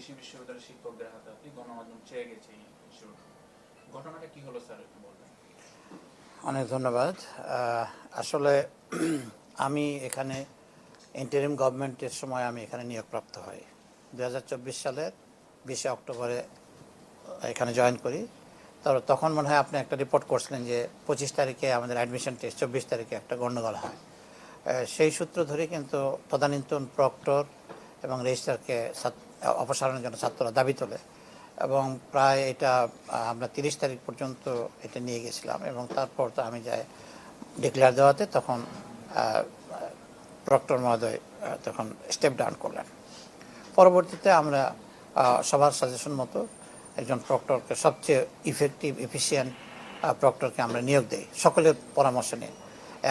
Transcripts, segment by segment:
কৃষি বিশ্ববিদ্যালয়ের শিক্ষকদের হাতাহাতি গণমাধ্যম চেয়ে গেছে ঘটনাটা কি হলো স্যার, একটু বলবেন? অনেক ধন্যবাদ। আসলে আমি এখানে ইন্টারিম গভর্নমেন্টের সময় আমি এখানে নিয়োগপ্রাপ্ত হই। দু হাজার চব্বিশ সালের বিশে অক্টোবরে এখানে জয়েন করি। তারপর তখন মনে হয় আপনি একটা রিপোর্ট করছিলেন যে পঁচিশ তারিখে আমাদের অ্যাডমিশন টেস্ট চব্বিশ তারিখে একটা গণ্ডগোল হয়। সেই সূত্র ধরে কিন্তু প্রধানিন্তন প্রক্টর এবং রেজিস্ট্রারকে অপসারণের জন্য ছাত্ররা দাবি তোলে এবং প্রায় এটা আমরা তিরিশ তারিখ পর্যন্ত এটা নিয়ে গেছিলাম এবং তারপর তো আমি যাই ডিক্লেয়ার দেওয়াতে তখন প্রক্টর মহোদয় তখন স্টেপ ডাউন করলেন। পরবর্তীতে আমরা সবার সাজেশন মতো একজন প্রক্টরকে, সবচেয়ে ইফেক্টিভ এফিসিয়েন্ট প্রক্টরকে আমরা নিয়োগ দিই, সকলের পরামর্শ নিয়ে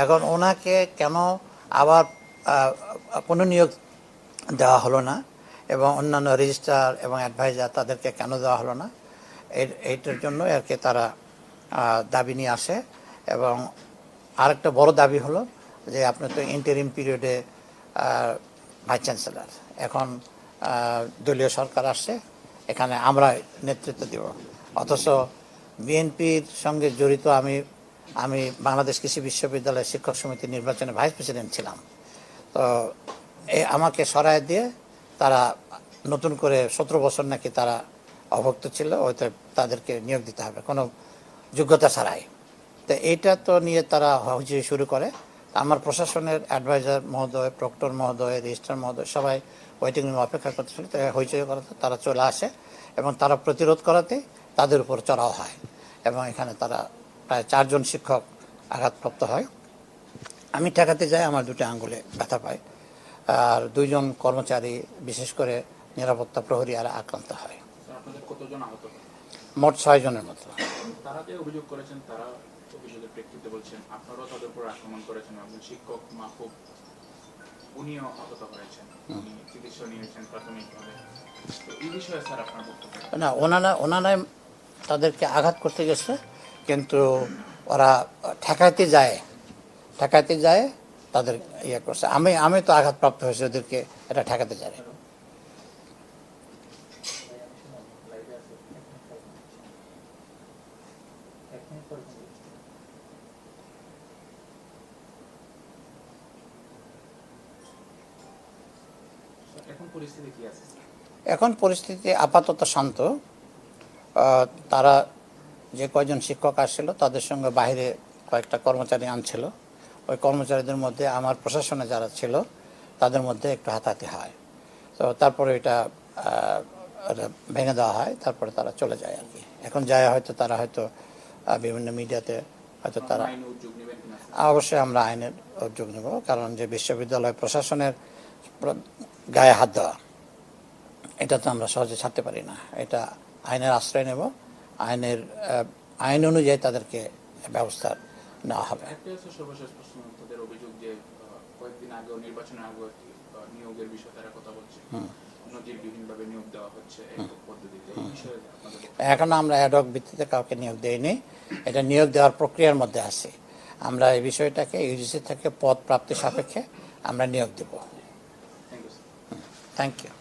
এখন ওনাকে কেন আবার পুনর্নিয়োগ দেওয়া হলো না? এবং অন্যান্য রেজিস্ট্রার এবং অ্যাডভাইজার তাদেরকে কেন দেওয়া হলো না? এইটার জন্য আর কি তারা দাবি নিয়ে আসে এবং আরেকটা বড় দাবি হলো যে আপনি তো ইন্টারিম পিরিয়ডে ভাইস চ্যান্সেলর এখন দলীয় সরকার আসছে, এখানে আমরা নেতৃত্ব দেব। অথচ বিএনপির সঙ্গে জড়িত আমি আমি বাংলাদেশ কৃষি বিশ্ববিদ্যালয়ের শিক্ষক সমিতির নির্বাচনে ভাইস প্রেসিডেন্ট ছিলাম। তো এ, আমাকে সরায় দিয়ে তারা নতুন করে সতেরো বছর নাকি তারা অভক্ত ছিল, হয়তো তাদেরকে নিয়োগ দিতে হবে, কোনো যোগ্যতা ছাড়াই। তো এইটা তো নিয়ে তারা হইচই শুরু করে। আমার প্রশাসনের অ্যাডভাইজার মহোদয়, প্রক্টর মহোদয়, রেজিস্ট্রার মহোদয় সবাই ওয়েটিং রুমে অপেক্ষা করতেছিল হইচই করাতে তারা চলে আসে এবং তারা প্রতিরোধ করাতে তাদের উপর চড়াও হয় এবং এখানে তারা প্রায় চারজন শিক্ষক আঘাতপ্রাপ্ত হয়। আমি ঠেকাতে যাই, আমার দুটো আঙ্গুলে ব্যথা পায়। আর দুইজন কর্মচারী বিশেষ করে নিরাপত্তা প্রহরী আর আক্রান্ত হয়? মোট ছয় জনের মতো। তারা যে অভিযোগ করেছেন তারা অভিযোগের প্রেক্ষিতে বলছেন আপনারাও তাদের উপর আক্রমণ করেছেন একজন শিক্ষক মাহবুব উনিও আহত হয়েছেন। উনি চিকিৎসা নিয়েছেন প্রাথমিকভাবে। এই বিষয়ে স্যার আপনার বক্তব্য না ওনারা ওনারাই তাদেরকে আঘাত করতে গেছে কিন্তু ওরা ঠেকাইতে যায়। ঠেকাইতে যায় তাদের ইয়ে করছে। আমি আমি তো আঘাতপ্রাপ্ত হয়েছে ওদেরকে এটা ঠেকাতে। স্যার, এখন পরিস্থিতি আপাতত শান্ত। আহ, তারা যে কয়জন শিক্ষক আসছিল তাদের সঙ্গে বাইরে কয়েকটা কর্মচারী আনছিল। ওই কর্মচারীদের মধ্যে আমার প্রশাসনে যারা ছিল তাদের মধ্যে একটু হাতাহাতি হয়। তো তারপরে এটা ভেঙে দেওয়া হয় তারপরে তারা চলে যায় আর কি। এখন যায় হয়তো তারা হয়তো বিভিন্ন মিডিয়াতে হয়তো তারা? অবশ্যই আমরা আইনের উদ্যোগ নেব কারণ যে বিশ্ববিদ্যালয় প্রশাসনের গায়ে হাত দেওয়া এটা তো আমরা সহজে ছাড়তে পারি না। এটা আইনের আশ্রয় নেব আইনের আইন অনুযায়ী তাদেরকে ব্যবস্থা নেওয়া হবে। সর্বশেষ প্রশ্ন তাদের অভিযোগ যে কয়েকদিন আগেও নির্বাচনের আগেও নিয়োগের বিষয়ে তারা কথা বলছে। নিয়োগ দেওয়া হচ্ছে একক পদ্ধতিতে। এই বিষয়ে আপনাদের বক্তব্য? এখন আমরা অ্যাডক ভিত্তিতে কাউকে নিয়োগ দেইনি। এটা নিয়োগ দেওয়ার প্রক্রিয়ার মধ্যে আছে। আমরা এই বিষয়টাকে ইউজিসি থেকে পদ প্রাপ্তি সাপেক্ষে আমরা নিয়োগ দেব। Thank you sir thank you